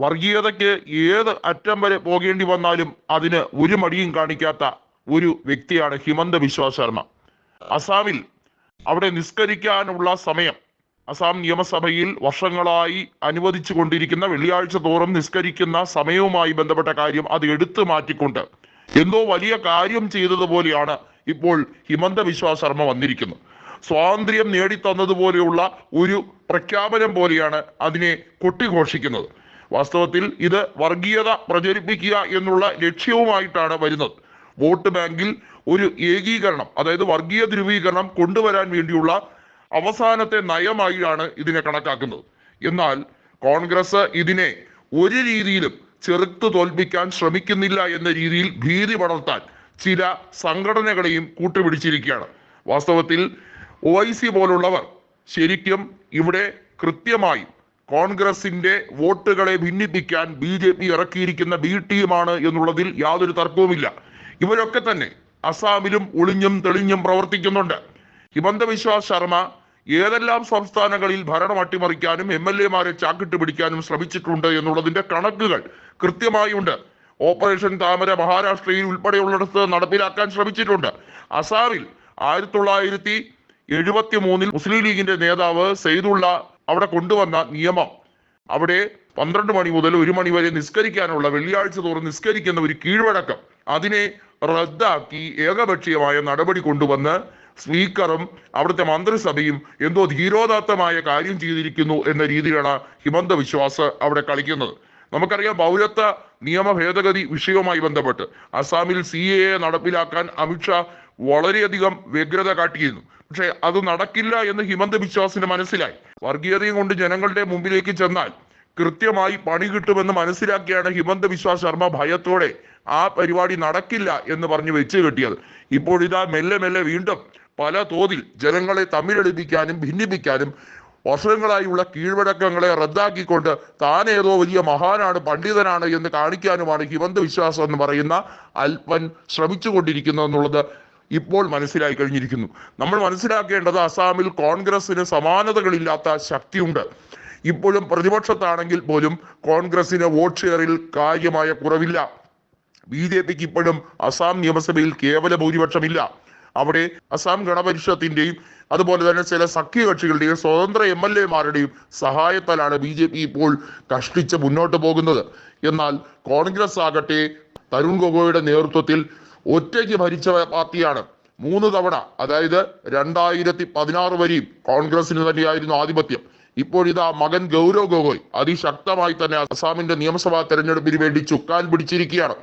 വർഗീയതയ്ക്ക് ഏത് അറ്റം വരെ പോകേണ്ടി വന്നാലും അതിന് ഒരു മടിയും കാണിക്കാത്ത ഒരു വ്യക്തിയാണ് ഹിമന്ത ബിശ്വ ശർമ്മ. അസാമിൽ അവിടെ നിസ്കരിക്കാനുള്ള സമയം അസാം നിയമസഭയിൽ വർഷങ്ങളായി അനുവദിച്ചു കൊണ്ടിരിക്കുന്ന വെള്ളിയാഴ്ച തോറും നിസ്കരിക്കുന്ന സമയവുമായി ബന്ധപ്പെട്ട കാര്യം അത് എടുത്തു മാറ്റിക്കൊണ്ട് എന്തോ വലിയ കാര്യം ചെയ്തതുപോലെയാണ് ഇപ്പോൾ ഹിമന്ത ബിശ്വ ശർമ്മ വന്നിരിക്കുന്നത്. സ്വാതന്ത്ര്യം നേടിത്തന്നതുപോലെയുള്ള ഒരു പ്രഖ്യാപനം പോലെയാണ് അതിനെ കൊട്ടിഘോഷിക്കുന്നത്. വാസ്തവത്തിൽ ഇത് വർഗീയത പ്രചരിപ്പിക്കുക എന്നുള്ള ലക്ഷ്യവുമായിട്ടാണ് വരുന്നത്. വോട്ട് ബാങ്കിൽ ഒരു ഏകീകരണം അതായത് വർഗീയ ധ്രുവീകരണം കൊണ്ടുവരാൻ വേണ്ടിയുള്ള അവസാനത്തെ നയമായിട്ടാണ് ഇതിനെ കണക്കാക്കുന്നത്. എന്നാൽ കോൺഗ്രസ് ഇതിനെ ഒരു രീതിയിലും ചെറുത്തു തോൽപ്പിക്കാൻ ശ്രമിക്കുന്നില്ല എന്ന രീതിയിൽ ഭീതി വളർത്താൻ ചില സംഘടനകളെയും കൂട്ടുപിടിച്ചിരിക്കുകയാണ്. വാസ്തവത്തിൽ ഒ ഐ സി പോലുള്ളവർ ശരിക്കും ഇവിടെ കൃത്യമായി കോൺഗ്രസിന്റെ വോട്ടുകളെ ഭിന്നിപ്പിക്കാൻ ബി ജെ പി ഇറക്കിയിരിക്കുന്ന ബി ടീമാണ് എന്നുള്ളതിൽ യാതൊരു തർക്കവുമില്ല. ഇവരൊക്കെ തന്നെ അസാമിലും ഒളിഞ്ഞും തെളിഞ്ഞും പ്രവർത്തിക്കുന്നുണ്ട്. ഹിമന്ത ബിശ്വ ശർമ്മ ഏതെല്ലാം സംസ്ഥാനങ്ങളിൽ ഭരണം അട്ടിമറിക്കാനും എം എൽ എമാരെ ചാക്കിട്ട് പിടിക്കാനും ശ്രമിച്ചിട്ടുണ്ട് എന്നുള്ളതിന്റെ കണക്കുകൾ കൃത്യമായി ഉണ്ട് ഓപ്പറേഷൻ താമര മഹാരാഷ്ട്രയിൽ ഉൾപ്പെടെയുള്ളിടത്ത് നടപ്പിലാക്കാൻ ശ്രമിച്ചിട്ടുണ്ട്. അസാമിൽ ആയിരത്തി തൊള്ളായിരത്തി എഴുപത്തി മൂന്നിൽ മുസ്ലിം ലീഗിന്റെ നേതാവ് സെയ്ദുള്ള അവിടെ കൊണ്ടുവന്ന നിയമം. അവിടെ പന്ത്രണ്ട് മണി മുതൽ ഒരു മണി വരെ നിസ്കരിക്കാനുള്ള വെള്ളിയാഴ്ച തോറും നിസ്കരിക്കുന്ന ഒരു കീഴ്വഴക്കം. അതിനെ റദ്ദാക്കി ഏകപക്ഷീയമായ നടപടി കൊണ്ടുവന്ന് സ്പീക്കറും അവിടുത്തെ മന്ത്രിസഭയും എന്തോ ധീരോദാത്തമായ കാര്യം ചെയ്തിരിക്കുന്നു എന്ന രീതിയിലാണ് ഹിമന്ത വിശ്വാസ് അവിടെ കളിക്കുന്നത്. നമുക്കറിയാം പൗരത്വ നിയമ ഭേദഗതി വിഷയവുമായി ബന്ധപ്പെട്ട് അസാമിൽ സി എ നടപ്പിലാക്കാൻ അമിത്ഷാ വളരെയധികം വ്യഗ്രത കാട്ടിയിരുന്നു. പക്ഷെ അത് നടക്കില്ല എന്ന് ഹിമന്ത ബിശ്വാസിന് മനസ്സിലായി. വർഗീയതയും കൊണ്ട് ജനങ്ങളുടെ മുമ്പിലേക്ക് ചെന്നാൽ കൃത്യമായി പണി കിട്ടുമെന്ന് മനസ്സിലാക്കിയാണ് ഹിമന്ത ബിശ്വ ശർമ്മ ഭയത്തോടെ ആ പരിപാടി നടക്കില്ല എന്ന് പറഞ്ഞ് വെച്ച് കെട്ടിയത്. ഇപ്പോഴിതാ മെല്ലെ മെല്ലെ വീണ്ടും പല തോതിൽ ജനങ്ങളെ തമ്മിലടിപ്പിക്കാനും ഭിന്നിപ്പിക്കാനും വർഷങ്ങളായുള്ള കീഴ്വഴക്കങ്ങളെ റദ്ദാക്കിക്കൊണ്ട് താൻ ഏതോ വലിയ മഹാനാണ് പണ്ഡിതനാണ് എന്ന് കാണിക്കാനുമാണ് ഹിമന്ത വിശ്വാസം എന്ന് പറയുന്ന അല്പൻ ശ്രമിച്ചുകൊണ്ടിരിക്കുന്നത് എന്നുള്ളത് ഇപ്പോൾ മനസ്സിലായി കഴിഞ്ഞിരിക്കുന്നു. നമ്മൾ മനസ്സിലാക്കേണ്ടത് അസാമിൽ കോൺഗ്രസിന് സമാനതകളില്ലാത്ത ശക്തിയുണ്ട്. ഇപ്പോഴും പ്രതിപക്ഷത്താണെങ്കിൽ പോലും കോൺഗ്രസിന് വോട്ട് ഷെയറിൽ കാര്യമായ കുറവില്ല. ബി ജെ പിക്ക് ഇപ്പോഴും അസാം നിയമസഭയിൽ കേവല ഭൂരിപക്ഷമില്ല. അവിടെ അസാം ഗണപരിഷത്തിന്റെയും അതുപോലെ തന്നെ ചില സഖ്യകക്ഷികളുടെയും സ്വതന്ത്ര എം എൽ എമാരുടെയും സഹായത്താലാണ് ബി ജെ പി ഇപ്പോൾ കഷ്ടിച്ച് മുന്നോട്ട് പോകുന്നത്. എന്നാൽ കോൺഗ്രസ് ആകട്ടെ തരുൺ ഗൊഗോയുടെ നേതൃത്വത്തിൽ ഒറ്റയ്ക്ക് ഭരിച്ച പാർട്ടിയാണ്. മൂന്ന് തവണ അതായത് രണ്ടായിരത്തി പതിനാറ് വരെയും കോൺഗ്രസിന് തന്നെയായിരുന്നു ആധിപത്യം. ഇപ്പോഴിതാ മകൻ ഗൗരവ് ഗൊഗോയ് അതിശക്തമായി തന്നെ അസാമിന്റെ നിയമസഭാ തെരഞ്ഞെടുപ്പിന് വേണ്ടി ചുക്കാൻ പിടിച്ചിരിക്കുകയാണ്.